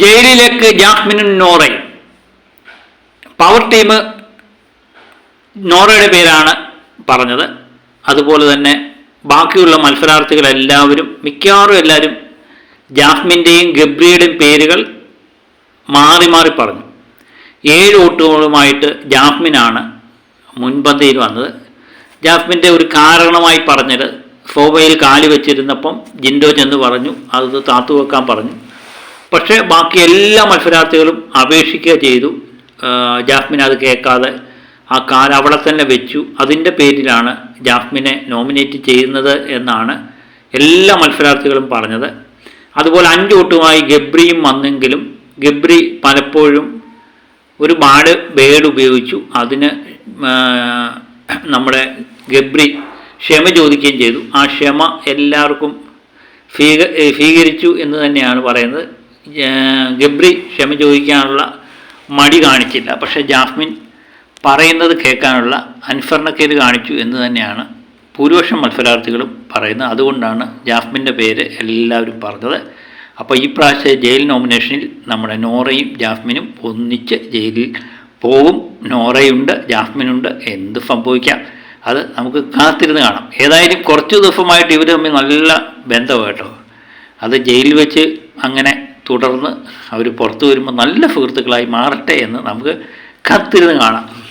ജയിലിലേക്ക് ജാസ്മിനും നോറയും power team നോറയുടെ പേരാണ് പറഞ്ഞത്. അതുപോലെ തന്നെ ബാക്കിയുള്ള മത്സരാർത്ഥികളെല്ലാവരും മിക്കവാറും എല്ലാവരും ജാസ്മിന്റെയും ഗബ്രിയുടെയും പേരുകൾ മാറി മാറി പറഞ്ഞു. ഏഴ് വോട്ടുകളുമായിട്ട് ജാസ്മിനാണ് മുൻപന്തിയിൽ വന്നത്. ജാസ്മിന്റെ ഒരു കാരണമായി പറഞ്ഞത് സോഫയിൽ കാലി വെച്ചിരുന്നപ്പം ജിൻഡോ ചെന്ന് പറഞ്ഞു അത് താത്തു വെക്കാൻ പറഞ്ഞു. പക്ഷേ ബാക്കി എല്ലാ മത്സരാർത്ഥികളും അപേക്ഷിക്കുക ചെയ്തു. ജാസ്മിൻ അത് കേൾക്കാതെ ആ കാൽ അവിടെ തന്നെ വെച്ചു. അതിന്റെ പേരിലാണ് ജാസ്മിനെ നോമിനേറ്റ് ചെയ്യുന്നത് എന്നാണ് എല്ലാ മത്സരാർത്ഥികളും പറഞ്ഞത്. അതുപോലെ അഞ്ച് വോട്ടുമായി ഗബ്രിയും വന്നെങ്കിലും ഗബ്രി പലപ്പോഴും ഒരു ബാഡ് ബേഡ് ഉപയോഗിച്ചു. അതിന് നമ്മുടെ ഗബ്രി ക്ഷമ ചോദിക്കുകയും ചെയ്തു. ആ ക്ഷമ എല്ലാവർക്കും സ്വീക സ്വീകരിച്ചു എന്ന് തന്നെയാണ് പറയുന്നത്. ഗബ്രി ക്ഷമ ചോദിക്കാനുള്ള മടി കാണിച്ചില്ല. പക്ഷേ ജാസ്മിൻ പറയുന്നത് കേൾക്കാനുള്ള അനുസരണക്കേട് കാണിച്ചു എന്ന് തന്നെയാണ് ഭൂരിപക്ഷം മത്സരാർത്ഥികളും പറയുന്നത്. അതുകൊണ്ടാണ് ജാസ്മിന്റെ പേര് എല്ലാവരും പറഞ്ഞത്. അപ്പോൾ ഈ പ്രാവശ്യം ജയിൽ നോമിനേഷനിൽ നമ്മുടെ നോറയും ജാസ്മിനും ഒന്നിച്ച് ജയിലിൽ പോകും നോറയുണ്ട് ജാസ്മിനുണ്ട്. എന്ത് സംഭവിക്കാം? അത് നമുക്ക് കാത്തിരുന്ന് കാണാം. ഏതായാലും കുറച്ച് ദിവസമായിട്ട് ഇവർ തമ്മിൽ നല്ല ബന്ധമാണ് കേട്ടോ. അത് ജയിലിൽ വെച്ച് അങ്ങനെ തുടർന്ന് അവർ പുറത്തു വരുമ്പോൾ നല്ല സുഹൃത്തുക്കളായി മാറട്ടെ എന്ന് നമുക്ക് കത്തിരുന്ന് കാണാം.